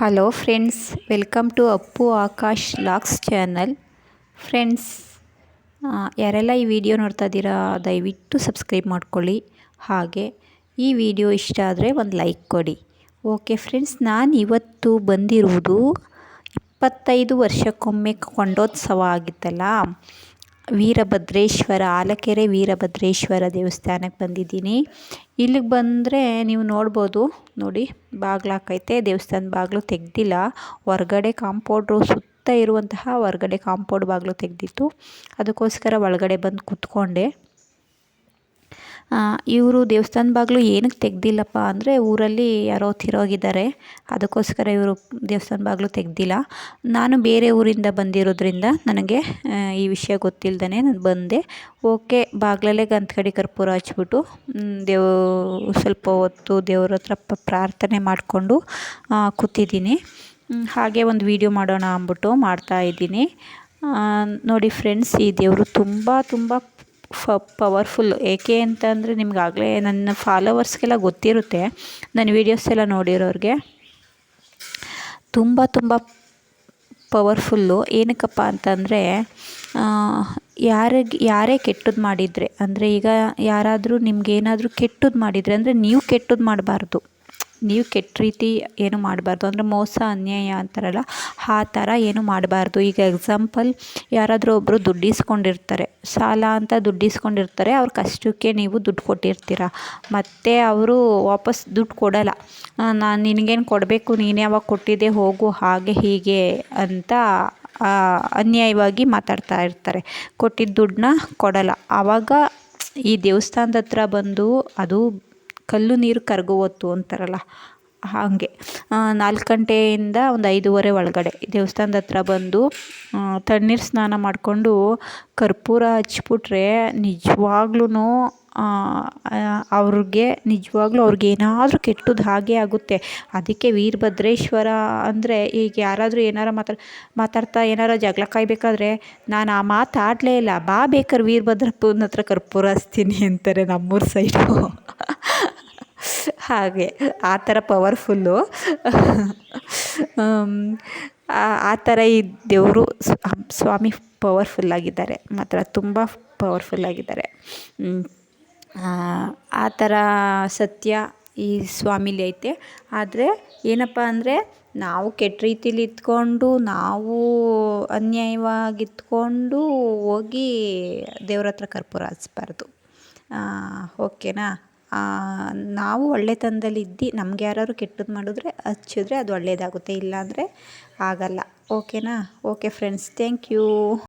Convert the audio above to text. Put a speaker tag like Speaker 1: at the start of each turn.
Speaker 1: Hello friends, welcome to Appu Akash locks channel. Friends ಯಾರೆಲ್ಲ ಈ video ನೋಡ್ತಾ ಇದ್ದೀರಾ, ದಯವಿಟ್ಟು ಸಬ್ಸ್ಕ್ರೈಬ್ ಮಾಡ್ಕೊಳ್ಳಿ. ಹಾಗೆ, ಈ ವಿಡಿಯೋ ಇಷ್ಟ ಆದರೆ ಒಂದು ಲೈಕ್ ಕೊಡಿ. ಓಕೆ ಫ್ರೆಂಡ್ಸ್, ನಾನು ಇವತ್ತು ಬಂದಿರುವುದು ಇಪ್ಪತ್ತೈದು ವರ್ಷಕ್ಕೊಮ್ಮೆ ಕೊಂಡೋತ್ಸವ ಆಗಿತ್ತಲ್ಲ. ವೀರಭದ್ರೇಶ್ವರ, ಆಲಕೆರೆ ವೀರಭದ್ರೇಶ್ವರ ದೇವಸ್ಥಾನಕ್ಕೆ ಬಂದಿದ್ದೀನಿ. ಇಲ್ಲಿಗೆ ಬಂದರೆ ನೀವು ನೋಡ್ಬೋದು. ನೋಡಿ, ಬಾಗ್ಲು ಹಾಕೈತೆ. ದೇವಸ್ಥಾನ ಬಾಗಿಲು ತೆಗ್ದಿಲ್ಲ. ಹೊರ್ಗಡೆ ಕಾಂಪೌಂಡ್ರು ಸುತ್ತ ಇರುವಂತಹ ಹೊರ್ಗಡೆ ಕಾಂಪೌಂಡ್ ಬಾಗಿಲು ತೆಗೆದಿತ್ತು. ಅದಕ್ಕೋಸ್ಕರ ಒಳಗಡೆ ಬಂದು ಕೂತ್ಕೊಂಡೆ. ಇವರು ದೇವಸ್ಥಾನ ಬಾಗಿಲು ಏನಕ್ಕೆ ತೆಗ್ದಿಲ್ಲಪ್ಪ ಅಂದರೆ ಊರಲ್ಲಿ ಯಾರೋ ತಿರೋಗಿದ್ದಾರೆ. ಅದಕ್ಕೋಸ್ಕರ ಇವರು ದೇವಸ್ಥಾನ ಬಾಗಿಲು ತೆಗ್ದಿಲ್ಲ. ನಾನು ಬೇರೆ ಊರಿಂದ ಬಂದಿರೋದ್ರಿಂದ ನನಗೆ ಈ ವಿಷಯ ಗೊತ್ತಿಲ್ಲದೇ ನಾನು ಬಂದೆ. ಓಕೆ, ಬಾಗಿಲಲ್ಲೇ ಗಂಧಕಡಿ ಕರ್ಪೂರ ಹಚ್ಬಿಟ್ಟು ದೇವ್, ಸ್ವಲ್ಪ ಹೊತ್ತು ದೇವ್ರ ಹತ್ರ ಪ್ರಾರ್ಥನೆ ಮಾಡಿಕೊಂಡು ಕೂತಿದ್ದೀನಿ. ಹಾಗೆ ಒಂದು ವೀಡಿಯೋ ಮಾಡೋಣ ಅಂದ್ಬಿಟ್ಟು ಮಾಡ್ತಾಯಿದ್ದೀನಿ ನೋಡಿ ಫ್ರೆಂಡ್ಸ್, ಈ ದೇವರು ತುಂಬ ತುಂಬ ಫ ಪವರ್ಫುಲ್ ಏಕೆ ಅಂತಂದರೆ ನಿಮಗಾಗಲೇ ನನ್ನ ಫಾಲೋವರ್ಸ್ಗೆಲ್ಲ ಗೊತ್ತಿರುತ್ತೆ. ನನ್ನ ವೀಡಿಯೋಸ್ ಎಲ್ಲ ನೋಡಿರೋರಿಗೆ. ತುಂಬ ತುಂಬ ಪವರ್ಫುಲ್ಲು ಏನಕ್ಕಪ್ಪ ಅಂತಂದರೆ ಯಾರಿಗೆ, ಯಾರೇ ಕೆಟ್ಟದ್ದು ಮಾಡಿದರೆ, ಅಂದರೆ ಈಗ ಯಾರಾದರೂ ನಿಮ್ಗೇನಾದರೂ ಕೆಟ್ಟದ್ದು ಮಾಡಿದರೆ, ಅಂದರೆ ನೀವು ಕೆಟ್ಟದ್ದು ಮಾಡಬಾರ್ದು. ನೀವು ಕೆಟ್ಟ ರೀತಿ ಏನು ಮಾಡಬಾರ್ದು. ಅಂದರೆ ಮೋಸ, ಅನ್ಯಾಯ ಅಂತಾರಲ್ಲ, ಆ ಥರ ಏನು ಮಾಡಬಾರ್ದು. ಈಗ ಎಕ್ಸಾಂಪಲ್ ಯಾರಾದರೂ ಒಬ್ಬರು ದುಡ್ಡಿಸ್ಕೊಂಡಿರ್ತಾರೆ. ಸಾಲ ಅಂತ ದುಡ್ಡಿಸ್ಕೊಂಡಿರ್ತಾರೆ. ಅವ್ರ ಕಷ್ಟಕ್ಕೆ ನೀವು ದುಡ್ಡು ಕೊಟ್ಟಿರ್ತೀರ. ಮತ್ತು ಅವರು ವಾಪಸ್ ದುಡ್ಡು ಕೊಡೋಲ್ಲ. ನಾನು ನಿನಗೇನು ಕೊಡಬೇಕು, ನೀನೇ ಯಾವಾಗ ಕೊಟ್ಟಿದ್ದೆ, ಹೋಗು, ಹಾಗೆ, ಹೀಗೆ ಅಂತ ಅನ್ಯಾಯವಾಗಿ ಮಾತಾಡ್ತಾ ಇರ್ತಾರೆ. ಕೊಟ್ಟಿದ್ದ ದುಡ್ಡನ್ನ ಕೊಡಲ್ಲ. ಆವಾಗ ಈ ದೇವಸ್ಥಾನದ ಹತ್ರ ಬಂದು ಅದು ಕಲ್ಲು ನೀರು ಕರಗೋ ಹೊತ್ತು ಅಂತಾರಲ್ಲ, ಹಾಗೆ. ನಾಲ್ಕು ಗಂಟೆಯಿಂದ ಒಂದು ಐದೂವರೆ ಒಳಗಡೆ ದೇವಸ್ಥಾನದ ಹತ್ರ ಬಂದು ತಣ್ಣೀರು ಸ್ನಾನ ಮಾಡಿಕೊಂಡು ಕರ್ಪೂರ ಹಚ್ಬಿಟ್ರೆ ನಿಜವಾಗ್ಲೂ ಅವ್ರಿಗೆ ನಿಜವಾಗ್ಲೂ ಅವ್ರಿಗೆ ಏನಾದರೂ ಕೆಟ್ಟದ್ದು ಹಾಗೆ ಆಗುತ್ತೆ. ಅದಕ್ಕೆ ವೀರಭದ್ರೇಶ್ವರ ಅಂದರೆ ಈಗ ಯಾರಾದರೂ ಏನಾರ ಮಾತಾಡ, ಮಾತಾಡ್ತಾ ಏನಾರ ಜಗಳ ಕಾಯ್ಬೇಕಾದ್ರೆ, ನಾನು ಆ ಮಾತಾಡಲೇ ಇಲ್ಲ. ಬಾ ಬೇಕಾರೆ ವೀರಭದ್ರಪ್ಪನ ಹತ್ರ ಕರ್ಪೂರ ಹಚ್ತೀನಿ ಅಂತಾರೆ ನಮ್ಮೂರ ಸೈಡು. ಹಾಗೆ, ಆ ಥರ ಪವರ್ಫುಲ್ಲು ಆ ಥರ ಈ ದೇವರು ಸ್ವಾಮಿ ಪವರ್ಫುಲ್ಲಾಗಿದ್ದಾರೆ ಮಾತ್ರ ತುಂಬ ಪವರ್ಫುಲ್ಲಾಗಿದ್ದಾರೆ ಆ ಥರ ಸತ್ಯ ಈ ಸ್ವಾಮಿಲಿ ಐತೆ. ಆದರೆ ಏನಪ್ಪ ಅಂದರೆ ನಾವು ಕೆಟ್ಟ ರೀತಿಲಿ ಇದ್ಕೊಂಡು, ನಾವು ಅನ್ಯಾಯವಾಗಿ ಇದ್ಕೊಂಡು ಹೋಗಿ ದೇವ್ರ ಹತ್ರ ಕರ್ಪೂರ ಹಚ್ಬಾರ್ದು. ಓಕೆನಾ? ನಾವು ಒಳ್ಳೆತನದಲ್ಲಿ ಇದ್ದು, ನಮ್ಗೆ ಯಾರಾದ್ರು ಕೆಟ್ಟದ್ದು ಮಾಡಿದ್ರೆ ಹಚ್ಚಿದ್ರೆ ಅದು ಒಳ್ಳೆಯದಾಗುತ್ತೆ ಇಲ್ಲಾಂದರೆ ಆಗಲ್ಲ. ಓಕೆನಾ ಓಕೆ ಫ್ರೆಂಡ್ಸ್ ಥ್ಯಾಂಕ್ ಯು